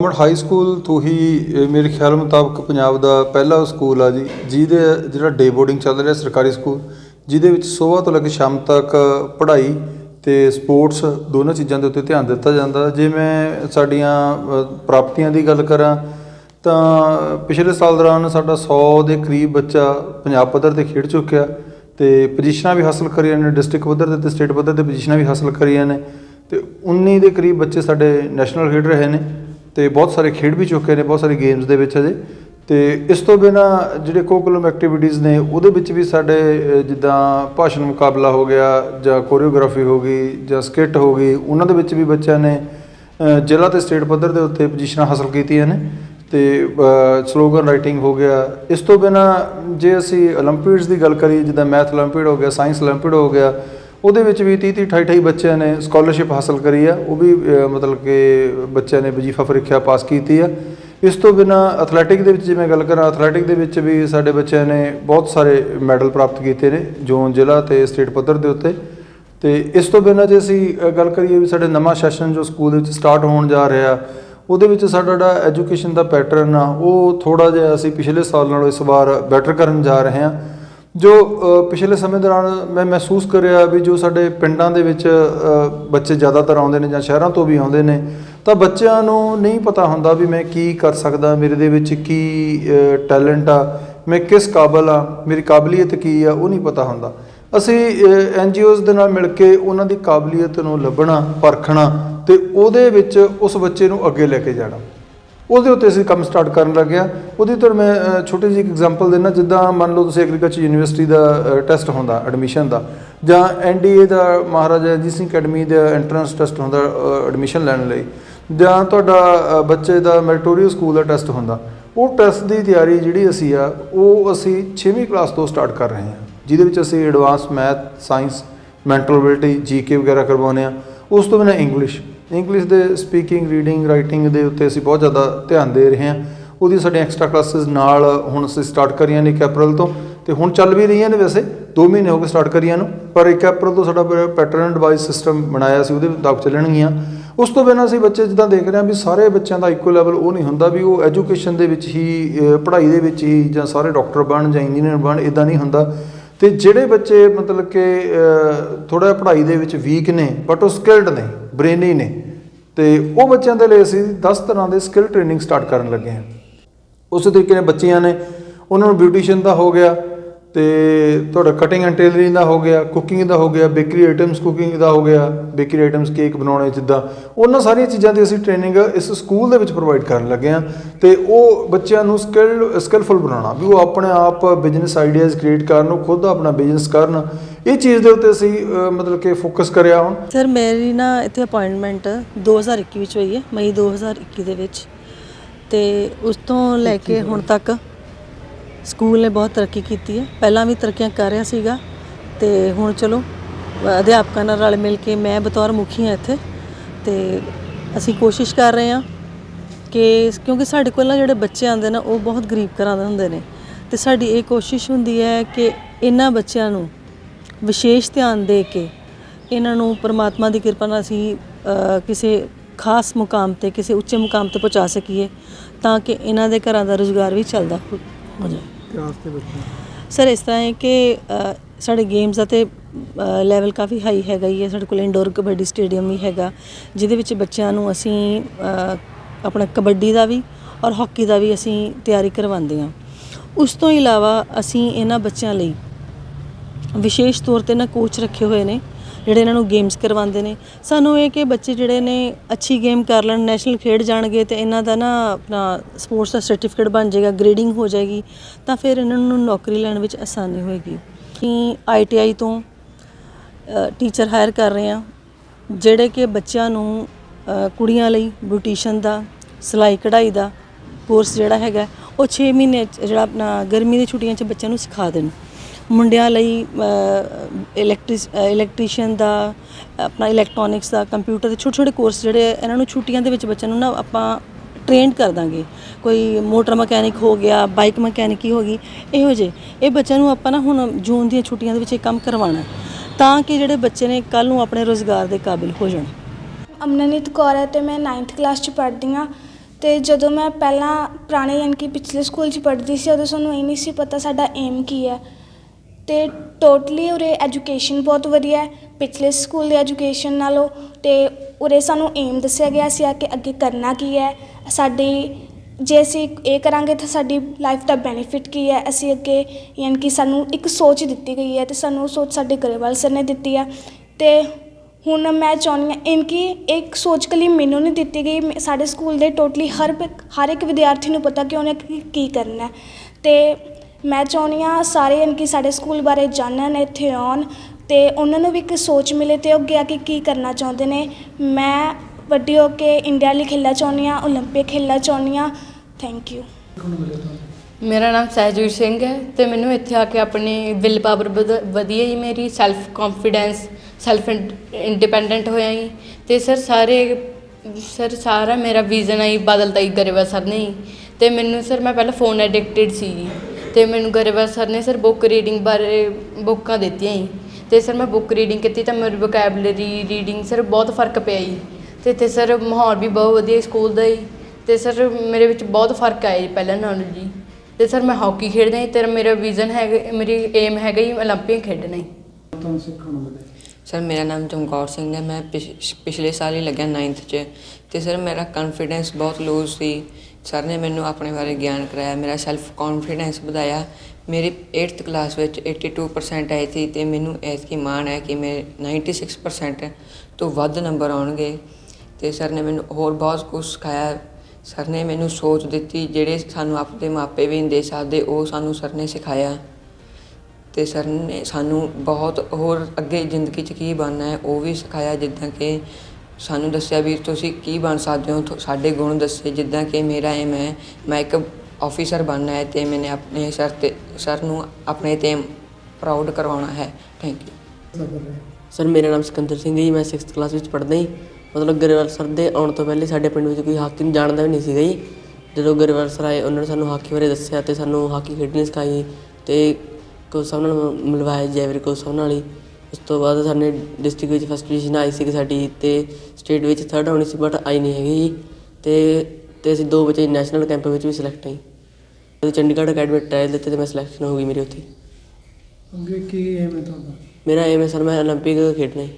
Government high school ਤੋਂ ਹੀ, ਇਹ ਮੇਰੇ ਖਿਆਲ ਮੁਤਾਬਕ ਪੰਜਾਬ ਦਾ ਪਹਿਲਾ ਸਕੂਲ ਆ ਜੀ, ਜਿਹਦੇ ਜਿਹੜਾ ਡੇ ਬੋਰਡਿੰਗ ਚੱਲ ਰਿਹਾ ਸਰਕਾਰੀ ਸਕੂਲ, ਜਿਹਦੇ ਵਿੱਚ ਸਵੇਰ ਤੋਂ ਲੈ ਕੇ ਸ਼ਾਮ ਤੱਕ ਪੜ੍ਹਾਈ ਤੇ ਸਪੋਰਟਸ ਦੋਨੋਂ ਚੀਜ਼ਾਂ ਦੇ ਉੱਤੇ ਧਿਆਨ ਦਿੱਤਾ ਜਾਂਦਾ। ਜੇ ਮੈਂ ਸਾਡੀਆਂ ਪ੍ਰਾਪਤੀਆਂ ਦੀ ਗੱਲ ਕਰਾਂ, ਤਾਂ ਪਿਛਲੇ ਸਾਲ ਦੌਰਾਨ ਸਾਡਾ 100 ਦੇ ਕਰੀਬ ਬੱਚਾ ਪੰਜਾਬ ਪੱਧਰ ਤੇ ਖੇਡ ਚੁੱਕਿਆ ਤੇ ਪੋਜੀਸ਼ਨਾਂ ਵੀ ਹਾਸਲ ਕਰੀਆਂ ਨੇ ਡਿਸਟ੍ਰਿਕਟ ਪੱਧਰ ਤੇ ਤੇ ਸਟੇਟ ਪੱਧਰ ਤੇ ਪੋਜੀਸ਼ਨਾਂ ਵੀ ਹਾਸਲ ਕਰੀਆਂ ਨੇ ਤੇ 19 ਦੇ ਕਰੀਬ ਬੱਚੇ ਸਾਡੇ ਨੈਸ਼ਨਲ ਖੇਡ ਰਹੇ ਨੇ। ਤੇ ਬਹੁਤ ਸਾਰੇ ਖੇਡ ਵੀ ਚੁੱਕੇ ਨੇ, ਬਹੁਤ ਸਾਰੇ ਗੇਮਸ ਦੇ ਵਿੱਚ ਅਜੇ ਤੇ ਇਸ ਤੋਂ ਬਿਨਾ ਜਿਹੜੇ ਕੋਕਲਮ ਐਕਟੀਵਿਟੀਜ਼ ਨੇ, ਉਹਦੇ ਵਿੱਚ ਵੀ ਸਾਡੇ ਜਿੱਦਾਂ ਭਾਸ਼ਣ ਮੁਕਾਬਲਾ ਹੋ ਗਿਆ ਜਾਂ ਕੋਰੀਓਗ੍ਰਾਫੀ ਹੋ ਗਈ ਜਾਂ ਸਕਿੱਟ ਹੋ ਗਈ, ਉਹਨਾਂ ਦੇ ਵਿੱਚ ਵੀ ਬੱਚਿਆਂ ਨੇ ਜ਼ਿਲ੍ਹਾ ਤੇ ਸਟੇਟ ਪੱਧਰ ਦੇ ਉੱਤੇ ਪੋਜੀਸ਼ਨਾਂ ਹਾਸਲ ਕੀਤੀਆਂ ਨੇ। ਤੇ ਸਲੋਗਨ ਰਾਈਟਿੰਗ ਹੋ ਗਿਆ। ਇਸ ਤੋਂ ਬਿਨਾ ਜੇ ਅਸੀਂ 올림픽ਸ ਦੀ ਗੱਲ ਕਰੀਏ, ਜਿੱਦਾਂ ਮੈਥ 올림픽 ਹੋ ਗਿਆ ਸਾਇੰਸ 올림픽 ਹੋ ਗਿਆ ਉਹਦੇ ਵਿੱਚ ਵੀ 30 30 28 28 ਬੱਚਿਆਂ ਨੇ ਸਕਾਲਰਸ਼ਿਪ ਹਾਸਲ ਕਰੀ ਆ। ਉਹ ਵੀ ਮਤਲਬ ਕਿ ਬੱਚਿਆਂ ਨੇ ਵਜ਼ੀਫਾ ਪ੍ਰੀਖਿਆ ਪਾਸ ਕੀਤੀ ਆ। ਇਸ ਤੋਂ ਬਿਨਾ ਐਥਲੈਟਿਕ ਦੇ ਵਿੱਚ ਜੇ ਮੈਂ ਗੱਲ ਕਰਾਂ ਐਥਲੈਟਿਕ ਦੇ ਵਿੱਚ ਵੀ ਸਾਡੇ ਬੱਚਿਆਂ ਨੇ ਬਹੁਤ ਸਾਰੇ ਮੈਡਲ ਪ੍ਰਾਪਤ ਕੀਤੇ ਨੇ, ਜ਼ੋਨ ਜ਼ਿਲ੍ਹਾ ਤੇ ਸਟੇਟ ਪੱਧਰ ਦੇ ਉੱਤੇ। ਤੇ ਇਸ ਤੋਂ ਬਿਨਾ ਜੇ ਅਸੀਂ ਗੱਲ ਕਰੀਏ ਵੀ ਸਾਡੇ ਨਵਾਂ ਸੈਸ਼ਨ ਜੋ ਸਕੂਲ ਵਿੱਚ ਸਟਾਰਟ ਹੋਣ ਜਾ ਰਿਹਾ, ਉਹਦੇ ਵਿੱਚ ਸਾਡਾ ਜਿਹੜਾ ਐਜੂਕੇਸ਼ਨ ਦਾ ਪੈਟਰਨ ਆ, ਉਹ ਥੋੜਾ ਜਿਹਾ ਅਸੀਂ ਪਿਛਲੇ ਸਾਲ ਨਾਲੋਂ ਇਸ ਵਾਰ ਬੈਟਰ ਕਰਨ ਜਾ ਰਹੇ ਹਾਂ। ਜੋ ਪਿਛਲੇ ਸਮੇਂ ਦੌਰਾਨ ਮੈਂ ਮਹਿਸੂਸ ਕਰਿਆ ਵੀ ਜੋ ਸਾਡੇ ਪਿੰਡਾਂ ਦੇ ਵਿੱਚ ਬੱਚੇ ਜ਼ਿਆਦਾਤਰ ਆਉਂਦੇ ਨੇ ਜਾਂ ਸ਼ਹਿਰਾਂ ਤੋਂ ਵੀ ਆਉਂਦੇ ਨੇ, ਤਾਂ ਬੱਚਿਆਂ ਨੂੰ ਨਹੀਂ ਪਤਾ ਹੁੰਦਾ ਵੀ ਮੈਂ ਕੀ ਕਰ ਸਕਦਾ, ਮੇਰੇ ਦੇ ਵਿੱਚ ਕੀ ਟੈਲੈਂਟ ਆ, ਮੈਂ ਕਿਸ ਕਾਬਲ ਆ, ਮੇਰੀ ਕਾਬਲੀਅਤ ਕੀ ਆ, ਉਹ ਨਹੀਂ ਪਤਾ ਹੁੰਦਾ। ਅਸੀਂ ਐਨ ਜੀਓਜ਼ ਦੇ ਨਾਲ ਮਿਲ ਕੇ ਉਹਨਾਂ ਦੀ ਕਾਬਲੀਅਤ ਨੂੰ ਲੱਭਣਾ, ਪਰਖਣਾ ਤੇ ਉਹਦੇ ਵਿੱਚ ਉਸ ਬੱਚੇ ਨੂੰ ਅੱਗੇ ਲੈ ਕੇ ਜਾਣਾ। ਉਹਦੇ ਉੱਤੇ ਅਸੀਂ ਕੰਮ ਸਟਾਰਟ ਕਰਨ ਲੱਗੇ ਆ ਉਹਦੀ ਤੁਹਾਨੂੰ ਮੈਂ ਛੋਟੀ ਜਿਹੀ ਐਗਜ਼ਾਮਪਲ ਦੇਣਾ ਜਿੱਦਾਂ ਮੰਨ ਲਓ ਤੁਸੀਂ ਐਗਰੀਕਲਚਰ ਯੂਨੀਵਰਸਿਟੀ ਦਾ ਟੈਸਟ ਹੁੰਦਾ ਐਡਮਿਸ਼ਨ ਦਾ, ਜਾਂ ਐਨਡੀਏ ਦਾ ਮਹਾਰਾਜਾ ਅਜੀਤ ਸਿੰਘ ਅਕੈਡਮੀ ਦਾ ਐਂਟਰੈਂਸ ਟੈਸਟ ਹੁੰਦਾ ਐਡਮਿਸ਼ਨ ਲੈਣ ਲਈ। ਜਾਂ ਤੁਹਾਡਾ ਬੱਚੇ ਦਾ ਮੈਰੀਟੋਰੀਅਸ ਸਕੂਲ ਦਾ ਟੈਸਟ ਹੁੰਦਾ। ਉਹ ਟੈਸਟ ਦੀ ਤਿਆਰੀ ਜਿਹੜੀ ਅਸੀਂ ਆ, ਉਹ ਅਸੀਂ 6ਵੀਂ ਕਲਾਸ ਤੋਂ ਸਟਾਰਟ ਕਰ ਰਹੇ ਹਾਂ। ਜਿਹਦੇ ਵਿੱਚ ਅਸੀਂ advance math science mental ability GK ਵਗੈਰਾ ਕਰਵਾਉਂਦੇ ਆ ਉਸ ਤੋਂ ਬਿਨਾਂ ਇੰਗਲਿਸ਼ ਇੰਗਲਿਸ਼ ਦੇ ਸਪੀਕਿੰਗ ਰੀਡਿੰਗ ਰਾਈਟਿੰਗ ਦੇ ਉੱਤੇ ਅਸੀਂ ਬਹੁਤ ਜ਼ਿਆਦਾ ਧਿਆਨ ਦੇ ਰਹੇ ਹਾਂ। ਉਹਦੀ ਸਾਡੀਆਂ ਐਕਸਟਰਾ ਕਲਾਸਿਸ ਨਾਲ ਹੁਣ ਅਸੀਂ ਸਟਾਰਟ ਕਰੀਆਂ ਨੇ 1 ਅਪ੍ਰੈਲ ਤੋਂ, ਤੇ ਹੁਣ ਚੱਲ ਵੀ ਰਹੀਆਂ ਨੇ ਵੈਸੇ 2 ਮਹੀਨੇ ਹੋ ਗਏ ਸਟਾਰਟ ਕਰੀਆਂ ਨੂੰ, ਪਰ 1 ਅਪ੍ਰੈਲ ਤੋਂ ਸਾਡਾ ਪੈਟਰਨ ਡਿਵਾਈਸ ਸਿਸਟਮ ਬਣਾਇਆ ਸੀ, ਉਹਦੇ ਮੁਤਾਬਕ ਚੱਲਣਗੀਆਂ। ਉਸ ਤੋਂ ਬਿਨਾਂ ਅਸੀਂ ਬੱਚੇ ਜਿੱਦਾਂ ਦੇਖ ਰਹੇ ਹਾਂ ਵੀ ਸਾਰੇ ਬੱਚਿਆਂ ਦਾ ਇੱਕੋ ਲੈਵਲ ਉਹ ਨਹੀਂ ਹੁੰਦਾ ਵੀ ਉਹ ਐਜੂਕੇਸ਼ਨ ਦੇ ਵਿੱਚ ਹੀ ਪੜ੍ਹਾਈ ਦੇ ਵਿੱਚ ਹੀ ਜਾਂ ਸਾਰੇ ਡਾਕਟਰ ਬਣ ਜਾਂ ਇੰਜੀਨੀਅਰ ਬਣ ਇਦਾਂ ਨਹੀਂ ਹੁੰਦਾ। ਤੇ ਜਿਹੜੇ ਬੱਚੇ ਮਤਲਬ ਕਿ ਥੋੜਾ ਪੜ੍ਹਾਈ ਦੇ ਵਿੱਚ ਵੀਕ ਨੇ ਬਟ ਉਹ ਸਕਿਲਡ ਨੇ, ਬ੍ਰੇਨੀ ਨੇ, ਤੇ ਉਹ ਬੱਚਿਆਂ ਦੇ ਲਈ ਅਸੀਂ 10 ਤਰ੍ਹਾਂ ਦੇ ਸਕਿੱਲ ਟ੍ਰੇਨਿੰਗ ਸਟਾਰਟ ਕਰਨ ਲੱਗੇ ਹਾਂ। ਉਸੇ ਤਰੀਕੇ ਨਾਲ ਬੱਚੀਆਂ ਨੇ, ਉਹਨਾਂ ਨੂੰ ਬਿਊਟੀਸ਼ੀਅਨ ਦਾ ਹੋ ਗਿਆ ਤੇ ਤੁਹਾਡਾ ਕਟਿੰਗ ਐਂਡ ਟੇਲਰਿੰਗ ਦਾ ਹੋ ਗਿਆ ਕੁਕਿੰਗ ਦਾ ਹੋ ਗਿਆ ਬੇਕਰੀ ਆਈਟਮਸ ਕੁਕਿੰਗ ਦਾ ਹੋ ਗਿਆ ਬੇਕਰੀ ਆਈਟਮਸ ਕੇਕ ਬਣਾਉਣੇ ਜਿੱਦਾਂ ਉਹਨਾਂ ਸਾਰੀਆਂ ਚੀਜ਼ਾਂ ਦੀ ਅਸੀਂ ਟ੍ਰੇਨਿੰਗ ਇਸ ਸਕੂਲ ਦੇ ਵਿੱਚ ਪ੍ਰੋਵਾਈਡ ਕਰਨ ਲੱਗੇ ਹਾਂ ਤੇ ਉਹ ਬੱਚਿਆਂ ਨੂੰ ਸਕਿੱਲ ਸਕਿੱਲਫੁਲ ਬਣਾਉਣਾ ਵੀ ਉਹ ਆਪਣੇ ਆਪ ਬਿਜ਼ਨਸ ਆਈਡੀਆਜ਼ ਕ੍ਰੀਏਟ ਕਰਨ ਉਹ ਖੁਦ ਆਪਣਾ ਬਿਜ਼ਨਸ ਕਰਨ ਇਹ ਚੀਜ਼ ਦੇ ਉੱਤੇ ਅਸੀਂ ਮਤਲਬ ਕਿ ਫੋਕਸ ਕਰਿਆ ਹੁਣ। ਸਰ ਮੇਰੀ ਨਾ ਇੱਥੇ ਅਪਾਇੰਟਮੈਂਟ 2021 ਵਿੱਚ ਹੋਈ ਹੈ ਮਈ 2021 ਦੇ ਵਿੱਚ ਤੇ ਉਸ ਤੋਂ ਲੈ ਕੇ ਹੁਣ ਤੱਕ ਸਕੂਲ ਨੇ ਬਹੁਤ ਤਰੱਕੀ ਕੀਤੀ ਹੈ। ਪਹਿਲਾਂ ਵੀ ਤਰੱਕੀਆਂ ਕਰ ਰਿਹਾ ਸੀਗਾ ਤੇ ਹੁਣ ਚਲੋ, ਅਧਿਆਪਕਾਂ ਨਾਲ ਰਲ ਮਿਲ ਕੇ ਮੈਂ ਬਤੌਰ ਮੁਖੀ ਹਾਂ ਇੱਥੇ ਤੇ ਅਸੀਂ ਕੋਸ਼ਿਸ਼ ਕਰ ਰਹੇ ਹਾਂ ਕਿ ਕਿਉਂਕਿ ਸਾਡੇ ਕੋਲ ਨਾ ਜਿਹੜੇ ਬੱਚੇ ਆਉਂਦੇ ਨੇ, ਉਹ ਬਹੁਤ ਗਰੀਬ ਘਰਾਂ ਦੇ ਹੁੰਦੇ ਨੇ ਤੇ ਸਾਡੀ ਇਹ ਕੋਸ਼ਿਸ਼ ਹੁੰਦੀ ਹੈ ਕਿ ਇਹਨਾਂ ਬੱਚਿਆਂ ਨੂੰ ਵਿਸ਼ੇਸ਼ ਧਿਆਨ ਦੇ ਕੇ ਇਹਨਾਂ ਨੂੰ ਪਰਮਾਤਮਾ ਦੀ ਕਿਰਪਾ ਨਾਲ ਅਸੀਂ ਕਿਸੇ ਖਾਸ ਮੁਕਾਮ ਤੇ, ਕਿਸੇ ਉੱਚੇ ਮੁਕਾਮ ਤੇ ਪਹੁੰਚਾ ਸਕੀਏ ਤਾਂ ਕਿ ਇਹਨਾਂ ਦੇ ਘਰਾਂ ਦਾ ਰੁਜ਼ਗਾਰ ਵੀ ਚੱਲਦਾ ਹੋ ਹੋ ਜਾਏ ਕਲਾਸ ਦੇ ਵਿੱਚ ਸਰ ਇਸ ਤਰ੍ਹਾਂ ਹੈ ਕਿ ਅ, ਸਾਡੇ ਗੇਮਸ ਦਾ ਤੇ ਲੈਵਲ ਕਾਫੀ ਹਾਈ ਹੈਗਾ ਹੀ ਹੈ। ਸਾਡੇ ਕੋਲ ਇੰਡੋਰ ਕਬੱਡੀ ਸਟੇਡੀਅਮ ਵੀ ਹੈਗਾ ਜਿਹਦੇ ਵਿੱਚ ਬੱਚਿਆਂ ਨੂੰ ਅਸੀਂ ਅ, ਆਪਣਾ ਕਬੱਡੀ ਦਾ ਵੀ ਔਰ ਹਾਕੀ ਦਾ ਵੀ ਅਸੀਂ ਤਿਆਰੀ ਕਰਵਾਉਂਦੇ ਹਾਂ। ਉਸ ਤੋਂ ਇਲਾਵਾ ਅਸੀਂ ਇਹਨਾਂ ਬੱਚਿਆਂ ਲਈ ਵਿਸ਼ੇਸ਼ ਤੌਰ ਤੇ ਨਾ ਕੋਚ ਰੱਖੇ ਹੋਏ ਨੇ ਜਿਹੜੇ ਇਹਨਾਂ ਨੂੰ ਗੇਮਸ ਕਰਵਾਉਂਦੇ ਨੇ। ਸਾਨੂੰ ਇਹ ਕਿ ਬੱਚੇ ਜਿਹੜੇ ਨੇ ਅੱਛੀ ਗੇਮ ਕਰ ਲੈਣ ਨੈਸ਼ਨਲ ਖੇਡ ਜਾਣਗੇ ਤੇ ਇਹਨਾਂ ਦਾ ਨਾ ਆਪਣਾ ਸਪੋਰਟਸ ਦਾ ਸਰਟੀਫਿਕੇਟ ਬਣ ਜਾਏਗਾ ਗ੍ਰੇਡਿੰਗ ਹੋ ਜਾਏਗੀ, ਤਾਂ ਫਿਰ ਇਹਨਾਂ ਨੂੰ ਨੌਕਰੀ ਲੈਣ ਵਿੱਚ ਆਸਾਨੀ ਹੋਏਗੀ। ਅਸੀਂ ਆਈਟੀਆਈ ਤੋਂ ਟੀਚਰ ਹਾਇਰ ਕਰ ਰਹੇ ਹਾਂ, ਜਿਹੜੇ ਕਿ ਬੱਚਿਆਂ ਨੂੰ ਕੁੜੀਆਂ ਲਈ ਬਿਊਟੀਸ਼ਨ ਦਾ, ਸਿਲਾਈ ਕਢਾਈ ਦਾ ਕੋਰਸ ਜਿਹੜਾ ਹੈਗਾ, ਉਹ 6 ਮਹੀਨੇ 'ਚ ਜਿਹੜਾ ਆਪਣਾ ਗਰਮੀ ਦੀ ਛੁੱਟੀਆਂ 'ਚ ਬੱਚਿਆਂ ਨੂੰ ਸਿਖਾ ਦੇਣ। ਮੁੰਡਿਆਂ ਲਈ ਇਲੈਕਟ੍ਰਿਸ ਇਲੈਕਟ੍ਰੀਸ਼ੀਅਨ ਦਾ, ਆਪਣਾ ਇਲੈਕਟ੍ਰੋਨਿਕਸ ਦਾ ਕੰਪਿਊਟਰ ਦੇ ਛੋਟੇ ਛੋਟੇ ਕੋਰਸ ਜਿਹੜੇ ਇਹਨਾਂ ਨੂੰ ਛੁੱਟੀਆਂ ਦੇ ਵਿੱਚ ਬੱਚਿਆਂ ਨੂੰ ਨਾ ਆਪਾਂ ਟ੍ਰੇਨਡ ਕਰ ਦਾਂਗੇ। ਕੋਈ ਮੋਟਰ ਮਕੈਨਿਕ ਹੋ ਗਿਆ ਬਾਈਕ ਮਕੈਨਿਕ ਹੀ ਹੋ ਗਈ, ਇਹੋ ਜਿਹੇ। ਇਹ ਬੱਚਿਆਂ ਨੂੰ ਆਪਾਂ ਨਾ ਹੁਣ ਜੂਨ ਦੀਆਂ ਛੁੱਟੀਆਂ ਦੇ ਵਿੱਚ ਇਹ ਕੰਮ ਕਰਵਾਉਣਾ ਤਾਂ ਕਿ ਜਿਹੜੇ ਬੱਚੇ ਨੇ ਕੱਲ ਨੂੰ ਆਪਣੇ ਰੋਜ਼ਗਾਰ ਦੇ ਕਾਬਿਲ ਹੋ ਜਾਣ। ਅਮਨਨੀਤ ਕੌਰ ਹੈ ਤੇ ਮੈਂ 9th ਕਲਾਸ ਚ ਪੜ੍ਹਦੀ ਹਾਂ ਤੇ ਜਦੋਂ ਮੈਂ ਪਹਿਲਾਂ ਪੁਰਾਣੇ ਯਾਨੀ ਕਿ ਪਿਛਲੇ ਸਕੂਲ 'ਚ ਪੜ੍ਹਦੀ ਸੀ, ਉਦੋਂ ਸਾਨੂੰ ਇਹ ਨਹੀਂ ਸੀ ਪਤਾ ਸਾਡਾ ਏਮ ਕੀ ਹੈ। ਅਤੇ ਟੋਟਲੀ ਉਰੇ ਐਜੂਕੇਸ਼ਨ ਬਹੁਤ ਵਧੀਆ ਹੈ। ਪਿਛਲੇ ਸਕੂਲ ਦੀ ਐਜੂਕੇਸ਼ਨ ਨਾਲੋਂ ਅਤੇ ਉਰੇ ਸਾਨੂੰ ਏਮ ਦੱਸਿਆ ਗਿਆ ਸੀ ਆ ਕਿ ਅੱਗੇ ਕਰਨਾ ਕੀ ਹੈ। ਸਾਡੀ, ਜੇ ਅਸੀਂ ਇਹ ਕਰਾਂਗੇ ਤਾਂ ਸਾਡੀ ਲਾਈਫ ਦਾ ਬੈਨੀਫਿਟ ਕੀ ਹੈ। ਅਸੀਂ ਅੱਗੇ ਯਾਨੀ ਕਿ ਸਾਨੂੰ ਇੱਕ ਸੋਚ ਦਿੱਤੀ ਗਈ ਹੈ ਅਤੇ ਸਾਨੂੰ ਉਹ ਸੋਚ ਸਾਡੇ ਗਰੇਵਾਲ ਸਰ ਨੇ ਦਿੱਤੀ ਹੈ ਅਤੇ ਹੁਣ ਮੈਂ ਚਾਹੁੰਦੀ ਹਾਂ ਇਨਕੀ ਇੱਕ ਸੋਚ ਕਲੀ ਮੈਨੂੰ ਨਹੀਂ ਦਿੱਤੀ ਗਈ। ਮ, ਸਾਡੇ ਸਕੂਲ ਦੇ ਟੋਟਲੀ ਹਰ ਬ- ਹਰ ਇੱਕ ਵਿਦਿਆਰਥੀ ਨੂੰ ਪਤਾ ਕਿ ਉਹਨੇ ਕੀ- ਕੀ ਕਰਨਾ ਹੈ। ਤੇ ਮੈਂ ਚਾਹੁੰਦੀ ਹਾਂ ਸਾਰੇ ਯਾਨੀ ਕਿ ਸਾਡੇ ਸਕੂਲ ਬਾਰੇ ਜਾਣਨ, ਇੱਥੇ ਆਉਣ ਅਤੇ ਉਹਨਾਂ ਨੂੰ ਵੀ ਇੱਕ ਸੋਚ ਮਿਲੇ ਅਤੇ ਉਹ ਗਿਆ ਕਿ ਕੀ ਕਰਨਾ ਚਾਹੁੰਦੇ ਨੇ। ਮੈਂ ਵੱਡੀ ਹੋ ਕੇ ਇੰਡੀਆ ਲਈ ਖੇਡਣਾ ਚਾਹੁੰਦੀ ਹਾਂ ਓਲੰਪਿਕ ਖੇਡਣਾ ਚਾਹੁੰਦੀ ਹਾਂ। ਥੈਂਕ ਯੂ ਮੇਰਾ ਨਾਮ ਸਹਿਜਵੀਰ ਸਿੰਘ ਹੈ ਤੇ ਮੈਨੂੰ ਇੱਥੇ ਆ ਕੇ ਆਪਣੀ ਵਿਲ ਪਾਵਰ ਵਧੀਆ ਹੀ ਮੇਰੀ ਸੈਲਫ ਕੌਨਫੀਡੈਂਸ ਸੈਲਫ ਇੰਡੀਪੈਂਡੈਂਟ ਹੋਇਆ ਹੀ ਤੇ ਸਰ ਸਾਰੇ, ਸਰ ਸਾਰਾ ਮੇਰਾ ਵਿਜ਼ਨ ਆਈ ਬਦਲਦਾ ਹੀ ਕਰੇ ਵਾ ਸਰ ਨੇ ਤੇ ਮੈਨੂੰ ਸਰ ਮੈਂ ਪਹਿਲਾਂ ਫੋਨ ਐਡਿਕਟਡ ਸੀ ਤੇ ਮੈਨੂੰ ਗਰੇਵਾ ਸਰ ਨੇ ਸਰ ਬੁੱਕ ਰੀਡਿੰਗ ਬਾਰੇ ਬੁੱਕਾਂ ਦਿੱਤੀਆਂ ਹੀ ਤੇ ਸਰ ਮੈਂ ਬੁੱਕ ਰੀਡਿੰਗ ਕੀਤੀ ਤਾਂ ਮੇਰੀ ਵੋਕੈਬਲਰੀ ਰੀਡਿੰਗ ਸਰ ਬਹੁਤ ਫਰਕ ਪਿਆ ਜੀ ਤੇ ਇੱਥੇ ਸਰ ਮਾਹੌਲ ਵੀ ਬਹੁਤ ਵਧੀਆ ਸਕੂਲ ਦਾ ਹੀ ਤੇ ਸਰ ਮੇਰੇ ਵਿੱਚ ਬਹੁਤ ਫਰਕ ਆਇਆ ਜੀ ਪਹਿਲਾਂ ਨਾਲੋਂ ਜੀ ਤੇ ਸਰ ਮੈਂ ਹਾਕੀ ਖੇਡਦਾ ਜੀ ਤੇ ਮੇਰਾ ਵਿਜ਼ਨ ਹੈਗਾ ਮੇਰੀ ਏਮ ਹੈਗਾ ਜੀ 올림픽 ਖੇਡਣਾ ਜੀ ਤੁਹਾਨੂੰ ਸਿੱਖਣ ਨੂੰ ਮਿਲੇ ਸਰ ਮੇਰਾ ਨਾਮ ਚਮਕੌਰ ਸਿੰਘ ਹੈ ਮੈਂ ਪਿਛ- ਪਿਛਲੇ ਸਾਲ ਹੀ ਲੱਗਿਆ 9th 'ਚ ਤੇ ਸਰ ਮੇਰਾ ਕੌਨਫੀਡੈਂਸ ਬਹੁਤ ਲੋ ਸੀ ਸਰ ਨੇ ਮੈਨੂੰ ਆਪਣੇ ਬਾਰੇ ਗਿਆਨ ਕਰਾਇਆ, ਮੇਰਾ ਸੈਲਫ ਕੌਨਫੀਡੈਂਸ ਵਧਾਇਆ। ਮੇਰੀ 8th ਕਲਾਸ ਵਿੱਚ 82% ਆਏ ਸੀ ਤੇ ਮੈਨੂੰ ਇਸ ਕੀ ਮਾਣ ਹੈ ਕਿ ਮੇਰੇ 96% ਤੋਂ ਵੱਧ ਨੰਬਰ ਆਉਣਗੇ। ਤੇ ਸਰ ਨੇ ਮੈਨੂੰ ਹੋਰ ਬਹੁਤ ਕੁਝ ਸਿਖਾਇਆ। ਸਰ ਨੇ ਮੈਨੂੰ ਸੋਚ ਦਿੱਤੀ, ਜਿਹੜੇ ਸਾਨੂੰ ਆਪਣੇ ਮਾਪੇ ਵੀ ਨਹੀਂ ਦੇ ਸਕਦੇ, ਉਹ ਸਾਨੂੰ ਸਰ ਨੇ ਸਿਖਾਇਆ। ਤੇ ਸਰ ਨੇ ਸਾਨੂੰ ਬਹੁਤ ਹੋਰ ਅੱਗੇ ਜ਼ਿੰਦਗੀ 'ਚ ਕੀ ਬਣਨਾ ਹੈ, ਉਹ ਵੀ ਸਿਖਾਇਆ, ਜਿੱਦਾਂ ਕਿ ਸਾਨੂੰ ਦੱਸਿਆ ਵੀ ਤੁਸੀਂ ਕੀ ਬਣ ਸਕਦੇ ਹੋ? ਥੋ- ਸਾਡੇ ਗੁਣ ਦੱਸੇ ਜਿੱਦਾਂ ਕਿ ਮੇਰਾ ਏਮ ਹੈ, ਮੈਂ ਇੱਕ ਆਫੀਸਰ ਬਣਨਾ ਹੈ ਤੇ ਮੈਨੇ ਆਪਣੇ ਸਰ ਤੇ, ਸਰ ਨੂੰ ਆਪਣੇ ਤੇ ਪ੍ਰਾਊਡ ਕਰਵਾਉਣਾ ਹੈ। ਥੈਂਕ ਯੂ ਸਰ, ਮੇਰਾ ਨਾਮ ਸਿਕੰਦਰ ਸਿੰਘ ਹੈ ਜੀ, ਮੈਂ 6th ਕਲਾਸ ਵਿੱਚ ਪੜ੍ਹਦਾ ਜੀ। ਮਤਲਬ ਗਰੇਵਾਲ ਸਰ ਦੇ ਆਉਣ ਤੋਂ ਪਹਿਲੇ ਸਾਡੇ ਪਿੰਡ ਵਿੱਚ ਕੋਈ ਹਾਕੀ ਨੂੰ ਜਾਣਦਾ ਵੀ ਨਹੀਂ ਸੀਗਾ ਜੀ। ਜਦੋਂ ਗਰੇਵਾਲ ਸਰ ਆਏ, ਉਹਨਾਂ ਨੇ ਸਾਨੂੰ ਹਾਕੀ ਬਾਰੇ ਦੱਸਿਆ ਤੇ ਸਾਨੂੰ ਹਾਕੀ ਖੇਡਣੀ ਸਿਖਾਈ ਤੇ ਕੋਚ ਸਾਹਿਬ ਨਾਲ ਮਿਲਵਾਇਆ ਜੈਵਰ ਕੋਚ ਸਾਹਿਬ ਨਾਲ ਹੀ। ਉਸ ਤੋਂ ਬਾਅਦ ਸਾਡੇ ਡਿਸਟ੍ਰਿਕਟ ਵਿੱਚ ਫਸਟ ਪੋਜੀਸ਼ਨ ਆਈ ਸੀ ਸਾਡੀ ਤੇ ਸਟੇਟ ਵਿੱਚ ਥਰਡ ਆਉਣੀ ਸੀ ਬਟ ਆਈ ਨਹੀਂ ਹੈਗੀ ਜੀ ਤੇ ਤੇ ਅਸੀਂ ਦੋ ਬੱਚੇ ਨੈਸ਼ਨਲ ਕੈਂਪ ਵਿੱਚ ਵੀ ਸਿਲੈਕਟ ਆਈ ਤੇ ਚੰਡੀਗੜ੍ਹ ਅਕੈਡਮੀ ਟ੍ਰਾਇਲ ਦਿੱਤੇ ਤੇ ਮੈਂ ਸਿਲੈਕਸ਼ਨ ਹੋ ਗਈ ਮੇਰੀ ਉੱਥੇ ਅੱਗੇ ਕੀ ਏਮ ਹੈ ਤੁਹਾਡਾ ਮੇਰਾ ਏਮ ਹੈ ਸਰ ਮੈਂ 올림픽 ਖੇਡਣਾ ਹੈ